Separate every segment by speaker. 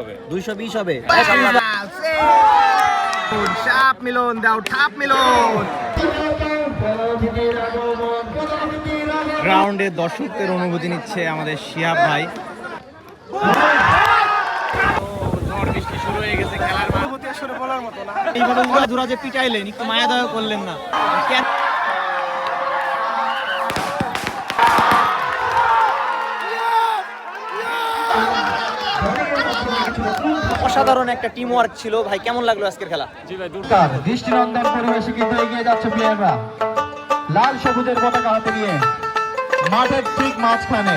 Speaker 1: হবে।
Speaker 2: দুইশো বিশ হবে।
Speaker 3: সাপ মিলন দাও ঠাপ মিলন।
Speaker 2: গ্রাউন্ডে দর্শকদের অনুভূতি নিচ্ছে আমাদের শিহাব ভাই। শুরু হয়ে গেছে খেলার মাঠ।
Speaker 3: আসলে বলার মতো না।
Speaker 2: এইভাবে যে পিটাইলেন একটু মায়া দয়া করলেন না। অসাধারণ একটা টিম ওয়ার্ক ছিল। ভাই কেমন লাগল আজকের খেলা?
Speaker 1: জি ভাই
Speaker 4: দুর্দান্ত। দৃষ্টিনন্দন পরিবেশে কিন্তু এগিয়ে যাচ্ছে প্লেয়াররা লাল সবুজের পতাকা হাতে নিয়ে। মাঠের ঠিক মাঝখানে।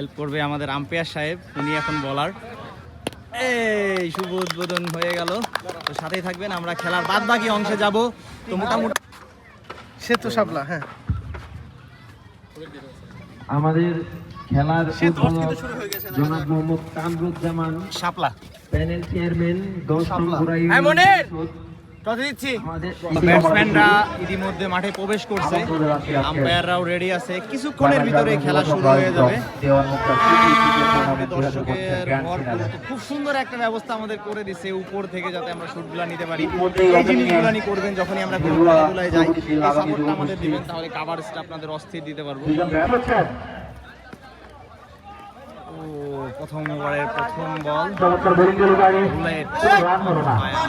Speaker 2: হেল্প করবে আমাদের আম্পায়ার সাহেব উনি এখন বলার এই শুভ উদ্বোধন হয়ে গেল। তো সাথেই থাকবেন আমরা খেলার বাদ বাকি অংশে যাব। তো মোটামুটি
Speaker 3: সেতু সাবলা হ্যাঁ।
Speaker 4: আমাদের খেলার জনাব মোহাম্মদ কামরুজ্জামান।
Speaker 2: শাপলা।
Speaker 4: প্যানেল চেয়ারম্যান গৌতম
Speaker 3: কথা দিচ্ছি।
Speaker 2: ব্যাটসম্যানরা ইতিমধ্যে মাঠে প্রবেশ করছে। আম্পায়াররাও রেডি আছে। কিছুক্ষণের ভিতরে খেলা শুরু হয়ে যাবে। দর্শকের খুব সুন্দর একটা ব্যবস্থা আমাদের করে দিছে উপর থেকে যাতে আমরা শুটগুলা নিতে পারি। এই জিনিসগুলানি করবেন যখনই আমরা খেলাধুলায় যাই এই সাপোর্টটা আমাদের দিবেন তাহলে কাভারেজটা আপনাদের অস্থির দিতে পারব। ও প্রথম ওভারের প্রথম বল
Speaker 4: চমৎকার বোলিং গেল গাড়ি
Speaker 2: বুলেট
Speaker 4: রান হলো না
Speaker 2: ও হোয়াট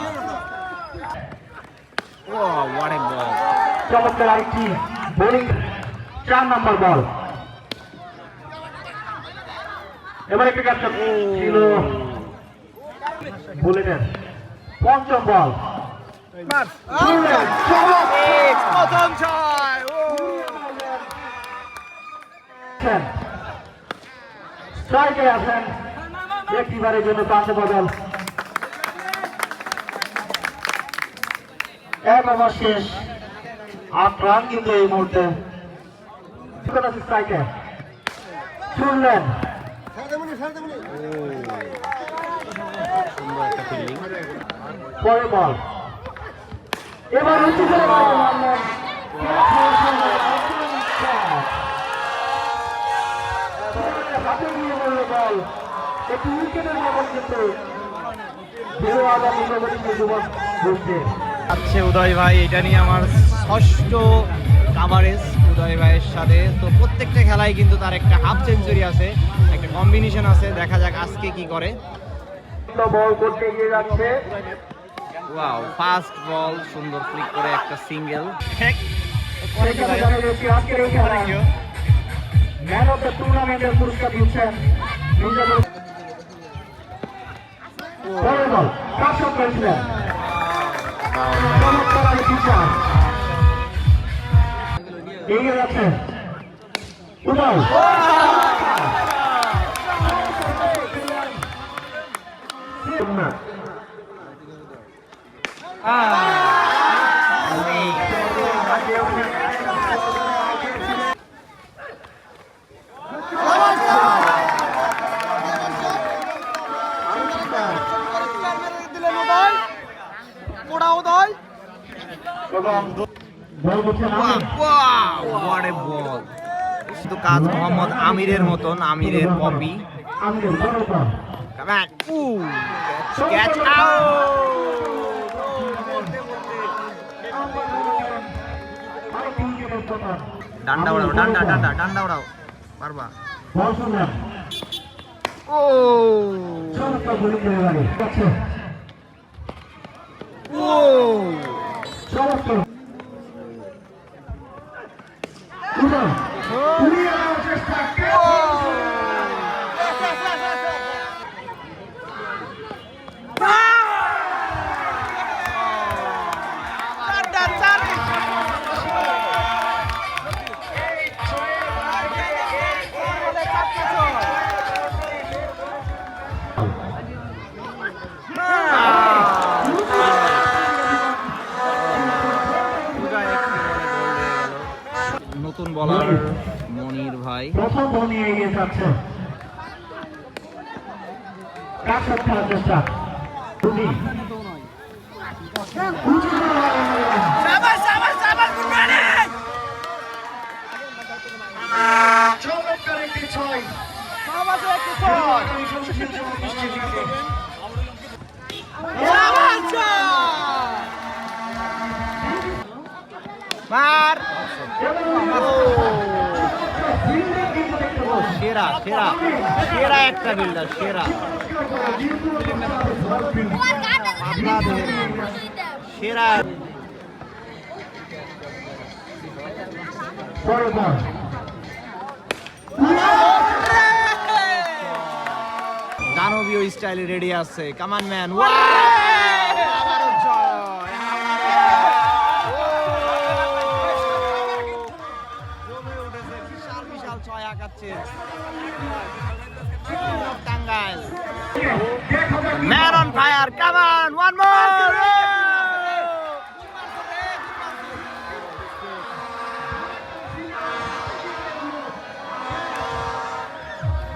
Speaker 2: এ বল
Speaker 4: চমৎকার আরেকটি বোলিং চার নম্বর বল। এবার একটা ক্যাপচার ছিল বুলেটের পঞ্চম বল। স্ট্রাইকে আছেন একটিবারের জন্য প্রান্ত বদল। এক ওভার শেষ। আট রান কিন্তু এই মুহূর্তে স্ট্রাইকে। শুনলেন? পরে বল। এবার উঁচু করে মারতে হাতে নিয়ে বলল বল। একটু উইকেটের মতন কিন্তু বেরো আগামী যুবক বলছে
Speaker 2: আচ্ছে উদয় ভাই এটা নিয়ে আমার ষষ্ঠ কাভারেজ উদয় ভাইয়ের সাথে। তো প্রত্যেকটা খেলায় কিন্তু তার একটা হাফ সেঞ্চুরি আছে একটা কম্বিনেশন আছে। দেখা যাক আজকে কি করে।
Speaker 4: বল করতে এগিয়ে যাচ্ছে।
Speaker 2: ওয়াও ফাস্ট বল সুন্দর ফ্লিক করে একটা সিঙ্গেল
Speaker 4: ম্যান অফ দ্য টুর্নামেন্টের পুরস্কার দিচ্ছেন মির্জাপুর করেছিলেন। এগিয়ে যাচ্ছেন উদয় না এবং বল দিচ্ছেন আমির
Speaker 2: হোয়াট এ বল কিন্তু কাজ মোহাম্মদ আমিরের মতন আমিরের কপি।
Speaker 4: পতন
Speaker 2: ডান্ডা উড়াও ডান্ডা ডান্ডা ডান্ডা উড়াও পারবা? ও
Speaker 4: চমৎকার সুন্দর উড়িয়ে কাছে খেলার চেষ্টা
Speaker 2: সেরা একটা বিল্ডার সেরা। সেরা। দানবীয় স্টাইলে রেডি আছে। কামান ম্যান বিশাল ছয় আঁকাচ্ছে Tangail man on fire come on one more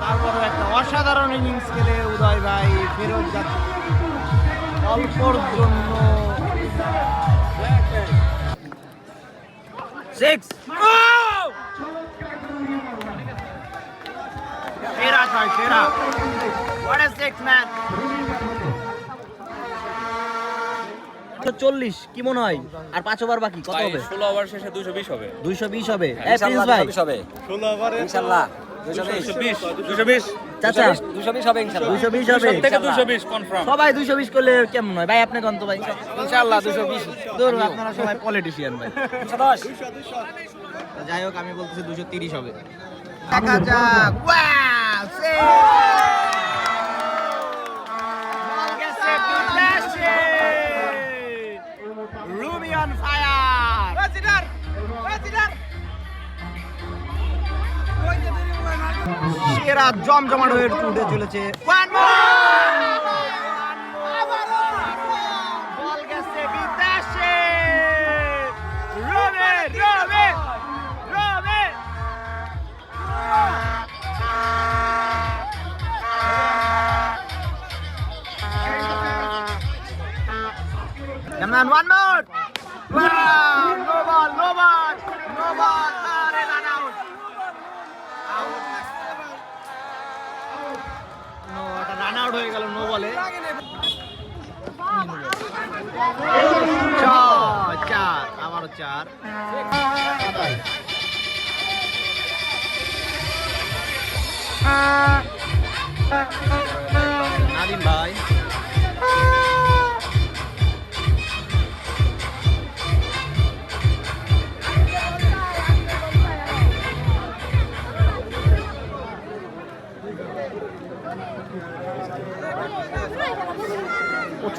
Speaker 2: তারপরও একটা অসাধারণ ইনিংস খেলে উদয় ভাই ফেরত যাচ্ছে। অল্পর জন্য। সিক্স ছয় সেরা। হোয়াট এ সিক্স ম্যান চল্লিশ কি মনে হয়? আর পাঁচ ওভার বাকি কত হবে?
Speaker 1: ষোলো ওভার শেষে দুশো বিশ হবে।
Speaker 2: দুইশো বিশ হবে। প্রিন্স ভাই।
Speaker 1: বিশ দুশো বিশ। দুশো বিশ। ইনশাল্লাহ। থেকে দুশো বিশ কনফার্ম
Speaker 2: সবাই দুইশো বিশ করলে কেমন হয়? ভাই আপনি কত ভাই?
Speaker 1: ইনশাল্লাহ দুশো বিশ।
Speaker 2: ধরুন আপনারা সবাই পলিটিশিয়ান ভাই। যাই হোক আমি বলতেছি দুশো তিরিশ হবে। দেখা যাক। অন ফায়ার সেরা জমজমাট হয়ে উঠে চলেছে! Come one more! Wow! No ball, no ball, no ball. Are run out. Out. No, এটা রান আউট হয়ে গেল নো বলে চার আবারও চার নাদিম ভাই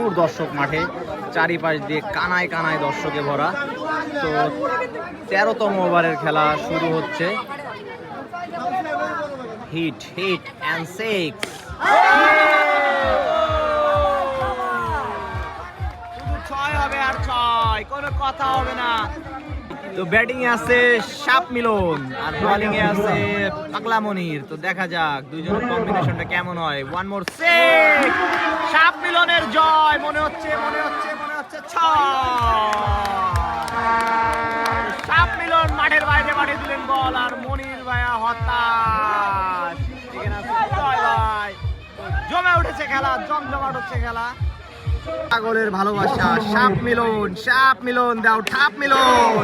Speaker 2: প্রচুর দর্শক মাঠে, চারিপাশ দিয়ে কানায় কানায় দর্শকে ভরা। তো তেরোতম ওভারের খেলা শুরু হচ্ছে। হিট হিট অ্যান্ড সিক্স ছয় হবে আর ছয়, কোনো কথা হবে না। তো ব্যাটিং এ আছে সাপ মিলন আর বোলিং এ আছে পাগলা মনির। তো দেখা যাক দুইজনের কম্বিনেশনটা কেমন হয়। ওয়ান মোর সিক্স সাপ মিলনের জয়! মনে হচ্ছে মনে হচ্ছে মনে হচ্ছে ছ সাপ মিলন মাঠের বাইরে পাঠিয়ে দিলেন বল আর মনির ভাইয়া হতাশ। জমে উঠেছে খেলা, জমজমাট হচ্ছে খেলা। পাগলের ভালোবাসা, সাপ মিলন সাপ মিলন, দাও, ঠাপ মিলন।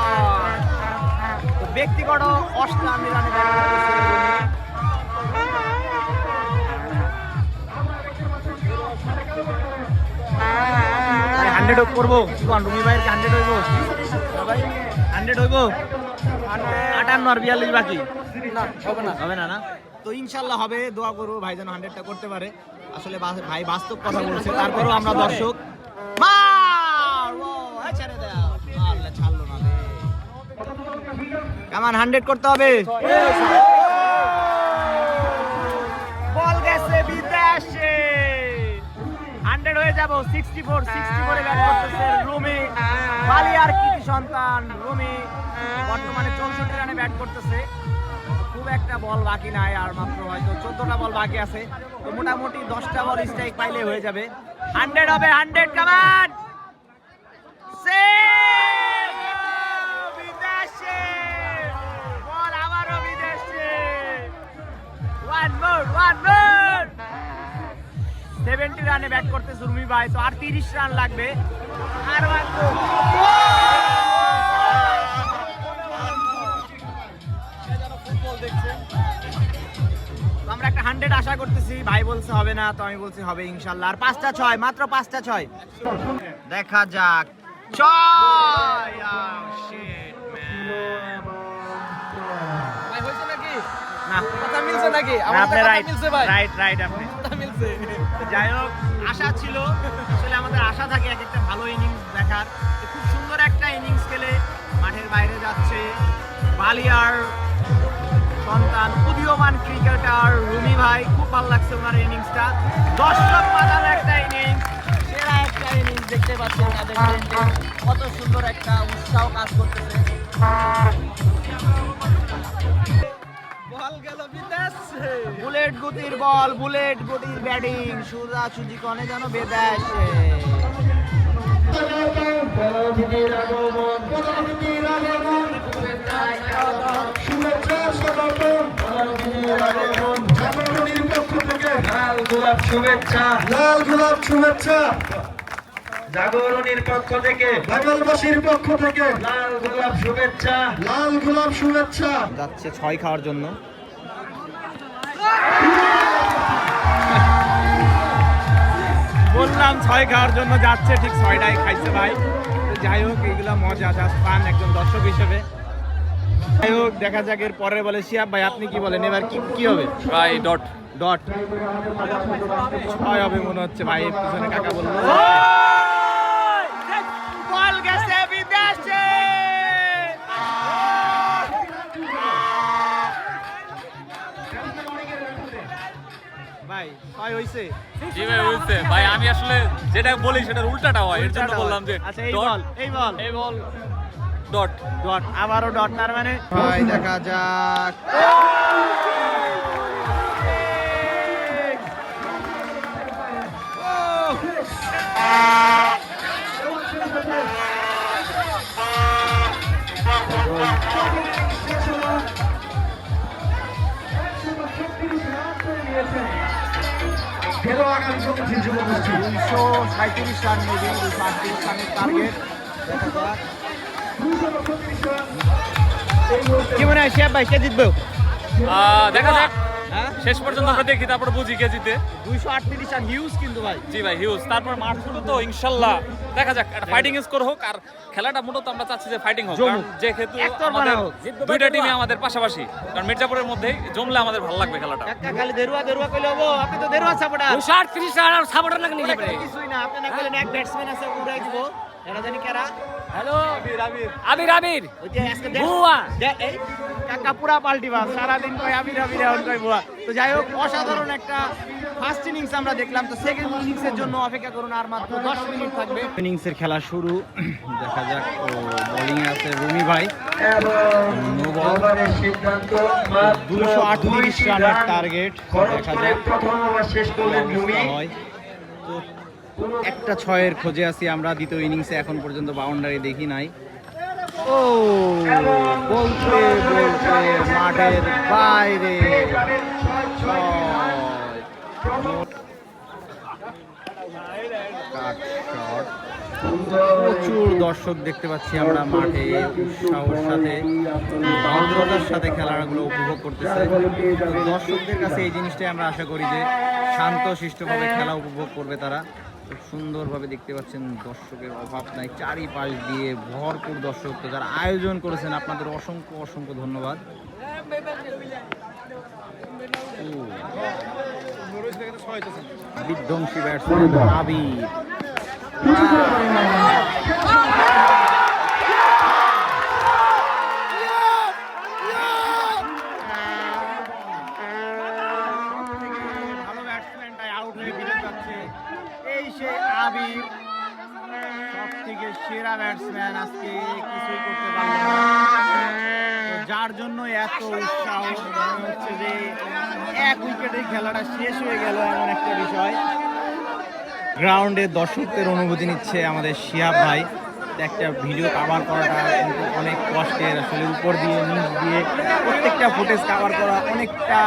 Speaker 2: ব্যক্তিগত অষ্টান্ন রানে ব্যাট করতেছে রুমি। হান্ড্রেড করব। রুমি ভাইয়ের হান্ড্রেড হইব? হান্ড্রেড হইব? আটান্ন আর বিয়াল্লিশ বাকি?
Speaker 1: না হবে না।
Speaker 2: হবে না না? তো ইনশাল্লাহ হবে দোয়া করব ভাই যেন হান্ড্রেডটা করতে পারে। আসলে ভাই বাস্তব কথা বলছে তারপরেও আমরা দর্শক। কেমন হান্ড্রেড করতে হবে। বল গেছে বিদেশে। হান্ড্রেড হয়ে যাব সিক্সটি ফোর সিক্সটি ফোরে ব্যাট করতেছে রুমি। বালিয়ার কৃতি সন্তান, রুমি। বর্তমানে চৌষট্টি রানে ব্যাট করতেছে। খুব একটা বল বাকি নাই আর মাত্র হয়তো চোদ্দটা বল বাকি আছে। তো মোটামুটি দশটা বল স্ট্রাইক পাইলে হয়ে যাবে। হান্ড্রেড হবে হান্ড্রেড কামান বিদেশে সেভেন্টি রানে ব্যাট করতে সুরমি ভাই, তো আর তিরিশ রান লাগবে। আর আমরা একটা হান্ড্রেড আশা করতেছি, ভাই বলছে হবে না, তো আমি বলছি হবে ইনশাল্লাহ। আর পাঁচটা ছয়, মাত্র পাঁচটা ছয়। দেখা যাক। ছয়!
Speaker 1: কথা মিলছে নাকি?
Speaker 2: আপনি রাইট রাইট রাইট আপনি।
Speaker 1: কথা মিলছে।
Speaker 2: যাই হোক আশা ছিল আসলে আমাদের আশা থাকে এক একটা ভালো ইনিংস দেখার। খুব সুন্দর একটা ইনিংস খেলে মাঠের বাইরে যাচ্ছে বালিয়ার সন্তান উদীয়মান ক্রিকেটার রুমি ভাই। খুব ভালো লাগছে ওনার ইনিংসটা দর্শক বাজানো একটা ইনিংস সেরা একটা ইনিংস দেখতে পাচ্ছেন তাদের কত সুন্দর একটা উৎসাহ কাজ করতেছে।
Speaker 1: বল গেল বিদেশে।
Speaker 2: বুলেট গতির বল বুলেট গতির ব্যাটিং। সুজা সুজি কনে যেন বেদে আসে
Speaker 4: প্রধানমন্ত্রীর আগমন প্রধানমন্ত্রীর আগমন শুভেচ্ছা স্বাগতম প্রধানমন্ত্রীর আগমন জাগরণীর পক্ষ থেকে লাল গোলাপ শুভেচ্ছা। লাল গোলাপ শুভেচ্ছা। জাগরণীর পক্ষ থেকে বাগলবাসীর পক্ষ থেকে লাল গোলাপ শুভেচ্ছা। লাল গোলাপ শুভেচ্ছা।
Speaker 2: যাচ্ছে ছয় খাওয়ার জন্য। বললাম ছয় খাওয়ার জন্য যাচ্ছে ঠিক ছয়টাই খাইছে ভাই। যাই হোক এইগুলা মজা জাস্ট পান একজন দর্শক হিসেবে। যাই হোক দেখা যাক এর পরে বলে শিয়াব ভাই আপনি কি বলেন? এবার কি কি হবে?
Speaker 1: ভাই ডট
Speaker 2: ডট ছয় হবে মনে হচ্ছে ভাই এর পিছনে কাকা বলল। বল গেছে বিদেশে ভাই ছয় হইছে।
Speaker 1: জি ভাই হয়েছে ভাই আমি আসলে যেটা বলি সেটার উল্টাটা হয় এর জন্য বললাম যে
Speaker 2: আচ্ছা এই বল এই বল।
Speaker 1: এই বল ডট
Speaker 2: ডট আবারও ডট তার মানে? ভাই দেখা যাক।
Speaker 4: গেল আগামী চব্বিশ যুবগোষ্ঠী
Speaker 2: দুইশো সাঁত্রিশ রান নেবে দুশো আটত্রিশ রানের টার্গেট কি মনে হয় শিয়াব ভাই কে জিতবে?
Speaker 1: দেখা যাক। শেষ পর্যন্ত আমরা দেখি তারপর বুঝি কে জিতে
Speaker 2: দুইশো আটত্রিশ রান হিউজ কিন্তু ভাই।
Speaker 1: জি ভাই হিউজ। তারপর মাঠ শুরু তো ইনশাল্লাহ। দেখা যাক একটা ফাইটিং স্কোর হোক আর খেলাটা মূলত আমরা চাচ্ছি যে ফাইটিং হোক যেহেতু আমাদের দুইটা টিমই আমাদের পাশাপাশি কারণ মির্জাপুরের মধ্যে জমলে আমাদের ভালো লাগবে খেলাটা।
Speaker 2: খালি দেরুয়া দেরুয়া কইলে হব। আপনি তো দেরুয়া সাপোর্টার
Speaker 1: দুশো আটত্রিশ রান আর সাপোর্টার
Speaker 2: কিছুই না। আপনি না কইলেন এক ব্যাটসম্যান আছে দিব। জানি কারা।
Speaker 1: হ্যালো। আবির আবির। বুয়া।
Speaker 2: কাকা পুরা পাল্টি বাস। সারাদিন কয় আবির আবির এখন কয় বুয়া তো যাই হোক অসাধারণ একটা ফার্স্ট ইনিংস আমরা দেখলাম। তো সেকেন্ড ইনিংসের জন্য অপেক্ষা করুন আর মাত্র দশ মিনিট থাকবে। ইনিংসের খেলা শুরু। দেখা যাক ও বোলিং আছে রুমি ভাই। দুশো আটত্রিশ রানের টার্গেট
Speaker 4: খরচ
Speaker 2: দেখা যাক।
Speaker 4: প্রথম শেষ করলেন
Speaker 2: তো একটা ছয়ের খোঁজে আছি আমরা, দ্বিতীয় ইনিংসে এখন পর্যন্ত বাউন্ডারি দেখি নাই। ও বলতে বলতে মাঠের বাইরে। প্রচুর দর্শক দেখতে পাচ্ছি আমরা মাঠে উৎসাহর সাথে। ভদ্রতার সাথে খেলাগুলো উপভোগ করতেছে। দর্শকদের কাছে এই জিনিসটাই আমরা আশা করি যে শান্ত, শিষ্টভাবে খেলা উপভোগ করবে তারা। খুব সুন্দরভাবে দেখতে পাচ্ছেন দর্শকের অভাব নাই। চারিপাশ দিয়ে ভরপুর দর্শক। তো যারা আয়োজন করেছেন, আপনাদের অসংখ্য অসংখ্য ধন্যবাদ। বিধ্বংসী ব্যাটসম্যান আবির। গ্রাউন্ডে দর্শকদের অনুভূতি নিচ্ছে আমাদের শিহাব ভাই। একটা ভিডিও কাভার করাটা কিন্তু অনেক কষ্টের, আসলে উপর দিয়ে, নিচ দিয়ে প্রত্যেকটা ফুটেজ কাভার করা অনেকটা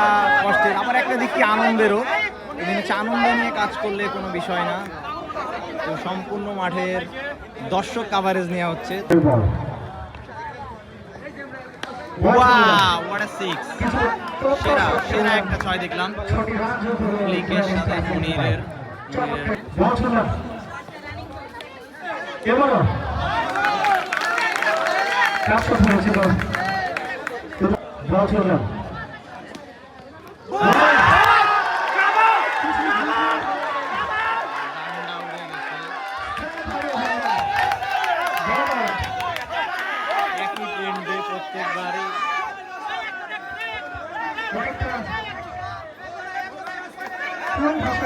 Speaker 2: কষ্টের। আবার একটা দিক কি, আনন্দেরও। এখানে হচ্ছে আনন্দ নিয়ে কাজ করলে কোনো বিষয় না। তো সম্পূর্ণ মাঠের দর্শক কাভারেজ নেওয়া হচ্ছে! সেরা একটা ছয় দেখলাম।
Speaker 4: এবারও কাজ করতে হয়েছিল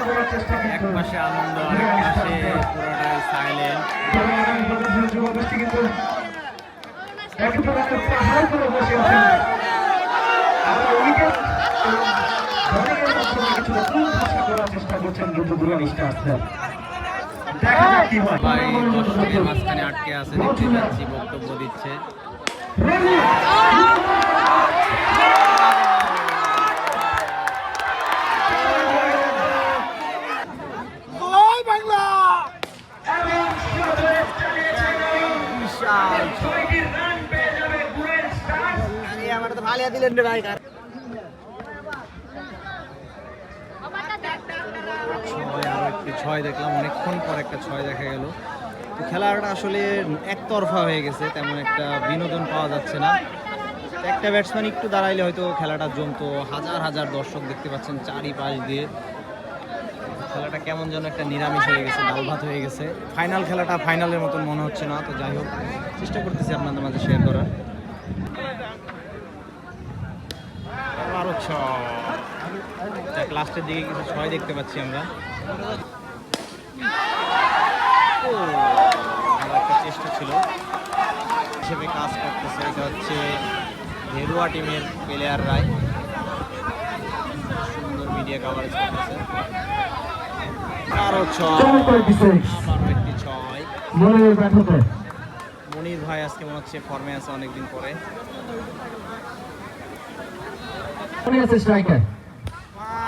Speaker 2: এক পাশে আনন্দ আরেক পাশে পুরোটাই সাইলেন্ট
Speaker 4: চেষ্টা করছেন কিন্তু দূরে হয়।
Speaker 2: ভাই দর্শকের মাঝখানে আটকে আছে দেখতে যাচ্ছি বক্তব্য দিচ্ছে
Speaker 4: Ready?
Speaker 2: বিশাল আমার তো ভালিয়া দিলেন রে ভাই ছয় দেখলাম, অনেকক্ষণ পর একটা ছয় দেখা গেল। তো খেলাটা আসলে একতরফা হয়ে গেছে, তেমন একটা বিনোদন পাওয়া যাচ্ছে না। একটা ব্যাটসম্যান একটু দাঁড়াইলে হয়তো খেলাটা জমতো। হাজার হাজার দর্শক দেখতে পাচ্ছেন চারিপাশ দিয়ে। খেলাটা কেমন যেন একটা নিরামিষ হয়ে গেছে ডাল ভাত হয়ে গেছে। ফাইনাল খেলাটা ফাইনালের মতন মনে হচ্ছে না, তো যাই হোক, চেষ্টা করতেছি আপনাদের মাঝে শেয়ার করার। আরও লাস্টের দিকে কিছু ছয় দেখতে পাচ্ছি আমরা। একটা চেষ্টা ছিল। হিসেবে কাজ করতেছে, এটা হচ্ছে ভেরুয়া টিমের প্লেয়াররাই সুন্দর মিডিয়া কাভারেজ করতেছে। ছয়।
Speaker 4: মনের ব্যাটতে
Speaker 2: মনির ভাই আজকে মনে হচ্ছে ফর্মে আছে অনেকদিন পরে।
Speaker 4: আছে স্ট্রাইকার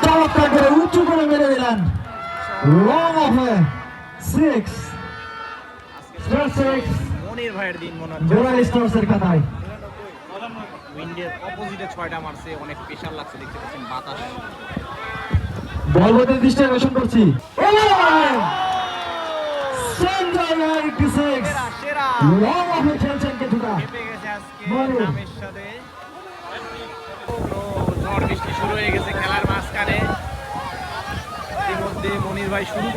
Speaker 4: চমৎকার করে উঁচু করে মেরে দিলেন। লং অফে সিক্স স্টার সিক্স
Speaker 2: মনির ভাইয়ের দিন মনে হচ্ছে।
Speaker 4: জোড়া স্টার্সের খাতায়।
Speaker 2: উইন্ডের অপোজিটে ছয়টা মারছে অনেক প্রেশার লাগছে দেখতে পাচ্ছেন বাতাস।
Speaker 4: বলবতের দৃষ্টি আকর্ষণ করছি।
Speaker 2: শুরু হয়ে গেছে খেলার মাঝখানে। মনির ভাই শুরু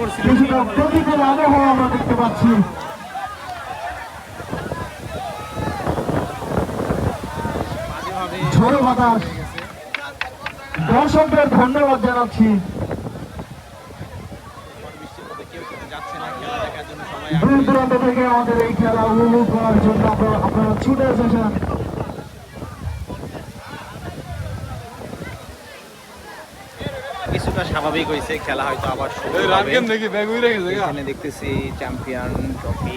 Speaker 4: আমরা দেখতে পাচ্ছি। দর্শকদের ধন্যবাদ জানাচ্ছি। দূর দূরান্ত থেকে আমাদের এই খেলা উপভোগ করার জন্য আপনারা ছুটে এসেছেন
Speaker 2: কিছুটা স্বাভাবিক হয়েছে খেলা হয়তো আবার এখানে দেখতেছি চ্যাম্পিয়ন ট্রফি।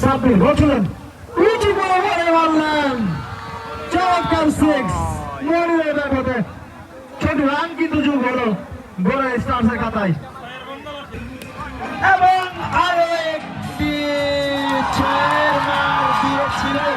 Speaker 4: সাব্বির রচলেন উঁচু করে মারলেন চমৎকার সিক্স মরিয়ে দেখতে ছোট রান কিন্তু যোগ হলো। গোড়া স্টার্সের খাতায়। এবং আরও একটি ছয়ের মার দিয়েছিলেন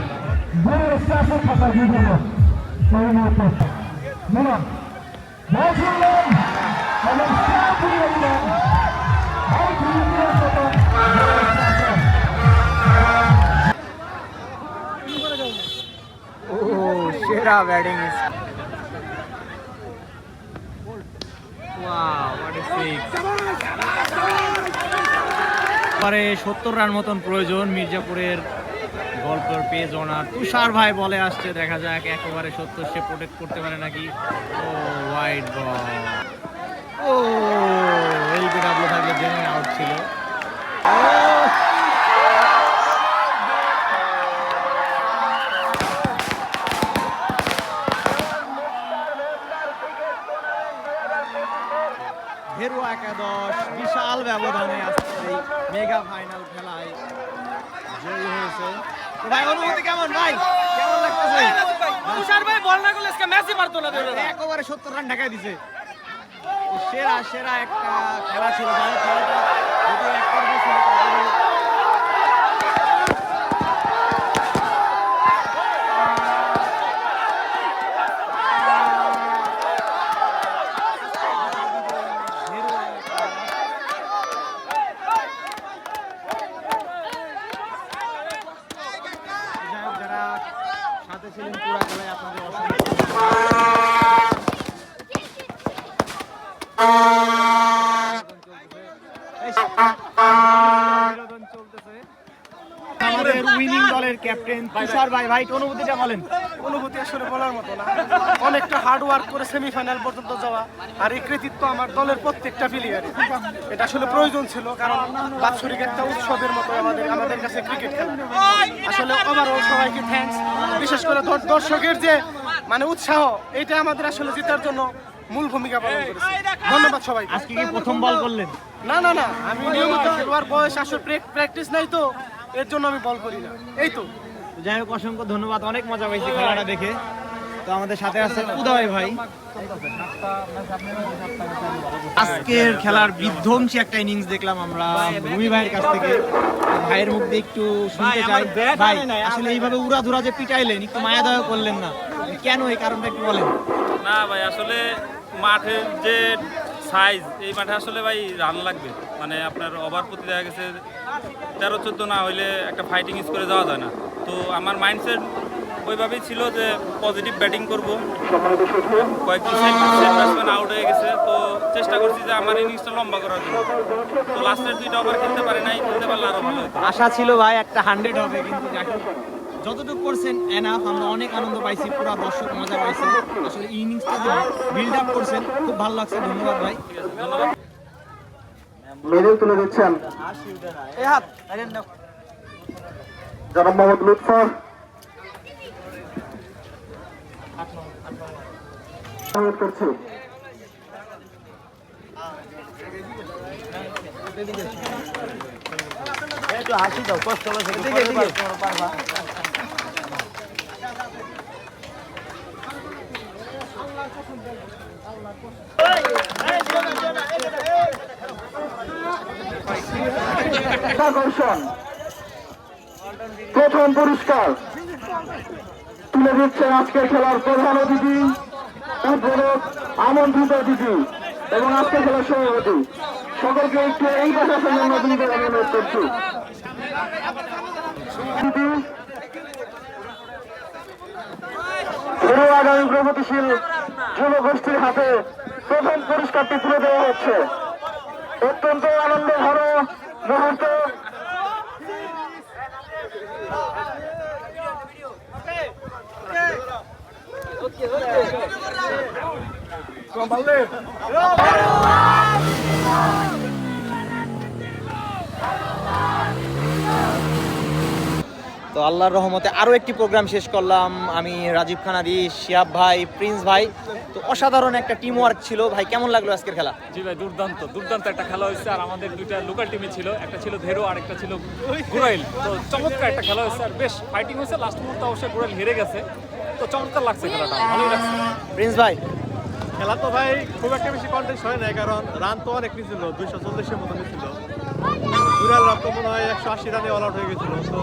Speaker 4: একটি ছয় বড় স্টাফের খাতা বিভিন্ন পরিণত মিলন বল ছুড়লেন এবং স্টাফ উড়িয়ে দিলেন আউট হয়ে গেলেন তখন বড় স্টাফের।
Speaker 2: ও সেরা ব্যাটিং এবারে সত্তর রান মতন প্রয়োজন মির্জাপুরের গল্পের পেজ ওনার তুষার ভাই বলে আসছে, দেখা যাক একেবারে সত্য সে প্রোটেক্ট করতে পারে নাকি। ও হোয়াইট বল ও এলবিডাব্লিউ থাকলে জেনে আউট ছিল ঘেরুয়া একাদশ বিশাল ব্যবধানে আজকে এই মেগা ফাইনাল খেলায় জয়ী হয়েছে তো ভাই অনুভূতি কেমন ভাই কেমন লাগতেছে
Speaker 1: তুষার ভাই বল না করলে আজকে ম্যাচই পারতো না
Speaker 2: একেবারে সত্তর রান ঢাকায় দিছে। সেরা সেরা একটা খেলা ছিল। হোক খেলাটা যদিও এক পর্বে ছিল তারপরেও যাই হোক, যারা সাথে ছিলেন পুরা আমাদের উইনিং দলের ক্যাপ্টেন তুষার ভাই। ভাই অনুভূতিটা বলেন।
Speaker 3: অনুভূতি আসলে বলার মতো না। অনেকটা হার্ড ওয়ার্ক করে সেমিফাইনাল পর্যন্ত যাওয়া আর এই কৃতিত্ব আমার দলের প্রত্যেকটা প্লেয়ার এটা আসলে প্রয়োজন ছিল কারণ বাৎসরিক একটা উৎসবের মতো আমাদের আমাদের কাছে ক্রিকেট খেলা। আসলে ওভারঅল সবাইকে থ্যাঙ্কস বিশেষ করে দর্শকের যে মানে উৎসাহ এটা আমাদের আসলে জেতার জন্য মূল ভূমিকা পালন করেছে। ধন্যবাদ সবাই
Speaker 2: আজকে কি প্রথম বল করলেন?
Speaker 3: না না না আমি নিয়মিত খেলোয়াড় বয়স আসলে প্র্যাকটিস নাই তো এর জন্য আমি বল করি না। এই তো।
Speaker 2: যাই হোক অসংখ্য ধন্যবাদ। অনেক মজা পাইছি খেলাটা দেখে। তো আমাদের সাথে আছে উদয় ভাই। আজকের খেলার বিধ্বংসী একটা ইনিংস দেখলাম আমরা ভূমি ভাইয়ের কাছ থেকে। ভাইয়ের মুখ দিয়ে একটু শুনতে চাই। ভাই আসলে এইভাবে উড়াধুরা যে পিটাইলেন একটু মায়া দয়া করলেন না। কেন এই কারণটা একটু বলেন।
Speaker 1: না ভাই আসলে মাঠের যে সাইজ, এই মাঠে আসলে ভাই রান লাগবে। মানে আপনার ওভার প্রতি দেখা গেছে তেরো, চোদ্দ না হইলে একটা ফাইটিং করে যাওয়া যায় না। তো আমার মাইন্ডসেট ওইভাবেই ছিল যে পজিটিভ ব্যাটিং করব। কয়েকজন ব্যাটসম্যান আউট হয়ে গেছে। তো চেষ্টা করছি যে আমার ইনিংসটা লম্বা করার জন্য। তো লাস্টের দুইটা ওভার খেলতে পারে নাই, খেলতে পারলে আরও ভালো
Speaker 2: আশা ছিল ভাই একটা হান্ড্রেড হবে, কিন্তু যতটুকু করছেন এনাফ আমরা অনেক আনন্দ পাইছি পুরো দর্শক মজা পাইছে। আসলে ইনিংসটা যে বিল্ড আপ করছেন খুব ভালো লাগছে ধন্যবাদ ভাই।
Speaker 4: মেডেল তুলে দিচ্ছেন। জনাব মোহাম্মদ লুৎফর। করছি।
Speaker 2: একটু হাসি দাও কষ্ট পারবা
Speaker 5: আকর্ষণ প্রথম পুরস্কার তুলে দিচ্ছেন আজকের খেলার প্রধান অতিথি, উদ্বোধক আমন্ত্রিত অতিথি এবং আজকের খেলার সভাপতি। সকলকে একটু এই আসার জন্য আমি অনুরোধ করছি। আগামী প্রগতিশীল যুব গোষ্ঠীর হাতে প্রথম পুরস্কারটি তুলে দেওয়া হচ্ছে। অত্যন্ত আনন্দ ভরা মুহূর্ত।
Speaker 2: তো আল্লাহর রহমতে আরও একটি প্রোগ্রাম শেষ করলাম। আমি রাজীব খানাদি শিয়াব ভাই, প্রিন্স ভাই। তো অসাধারণ একটা টিম ওয়ার্ক ছিল। ভাই, কেমন লাগল আজকের খেলা?
Speaker 1: জি ভাই, দুর্দান্ত। দুর্দান্ত একটা খেলা হয়েছে। আর আমাদের দুইটা লোকাল টিমে ছিল। একটা ছিল ধেরো, আর একটা ছিল গুরাইল তো চমৎকার একটা খেলা হয়েছে। আর বেশ ফাইটিং হয়েছে। লাস্ট মুহূর্তে অবশ্যই গুরাইল হেরে গেছে। তো চমৎকার লাগছে খেলাটা ভালোই লাগছে।
Speaker 2: প্রিন্স ভাই।
Speaker 6: খেলা তো ভাই খুব একটা বেশি কন্টেস্ট হয় না কারণ রান তো অনেক ছিল দুইশো চল্লিশের মতো ছিল দুরাল রক্ত তো মনে হয় একশো আশি রানে অল আউট হয়ে গেছিল তো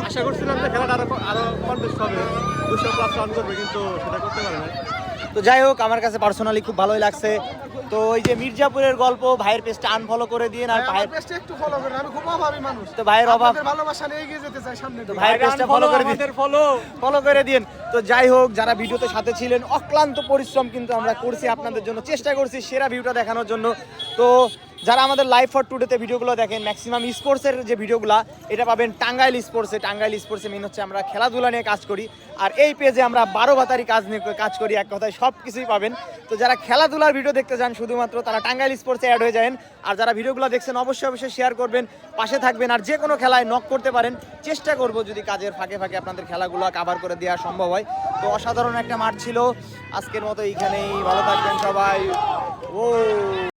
Speaker 6: আশা করছিলাম যে খেলাটা আরও আরও কন্টেস্ট হবে। দুশো প্লাস রান করবে কিন্তু সেটা করতে পারে না
Speaker 2: তো যাই হোক আমার কাছে পার্সোনালি খুব ভালোই লাগছে। তো ওই যে মির্জাপুরের গল্প ভাইয়ের পেজটা আনফলো করে দিন আর ভাইয়ের
Speaker 3: পেজটা একটু ফলো করেন আমি খুব অভাবী মানুষ।
Speaker 2: তো ভাইয়ের অভাব
Speaker 3: ভালোবাসা নিয়ে এগিয়ে যেতে চাই সামনে
Speaker 2: তো ভাইয়ের পেজটা ফলো করে দিন।
Speaker 1: ফলো
Speaker 2: ফলো করে দিন। তো যাই হোক যারা ভিডিওতে সাথে ছিলেন অক্লান্ত পরিশ্রম কিন্তু আমরা করছি আপনাদের জন্য। চেষ্টা করছি সেরা ভিউটা দেখানোর জন্য। তো যারা আমাদের লাইভ ফর টুডেতে ভিডিওগুলো দেখেন ম্যাক্সিমাম স্পোর্টসের যে ভিডিওগুলো এটা পাবেন টাঙ্গাইল স্পোর্টসে টাঙ্গাইল স্পোর্টসে মেন হচ্ছে আমরা খেলাধুলা নিয়ে কাজ করি। আর এই পেজে আমরা বারো ভাতারি কাজ নিয়ে কাজ করি, এক কথায় সব কিছুই পাবেন। তো যারা খেলাধুলার ভিডিও দেখতে চান শুধুমাত্র তারা টাঙ্গাইল স্পোর্টসে অ্যাড হয়ে যাবেন আর যারা ভিডিওগুলো দেখছেন, অবশ্যই অবশ্যই শেয়ার করবেন, পাশে থাকবেন। আর যে কোনো খেলায় নক করতে পারেন, চেষ্টা করব যদি কাজের ফাঁকে ফাঁকে আপনাদের খেলাগুলো কাভার করে দেওয়া সম্ভব হয়। তো অসাধারণ একটা মাঠ ছিল। আজকের মতো এইখানেই, ভালো থাকবেন সবাই। ও।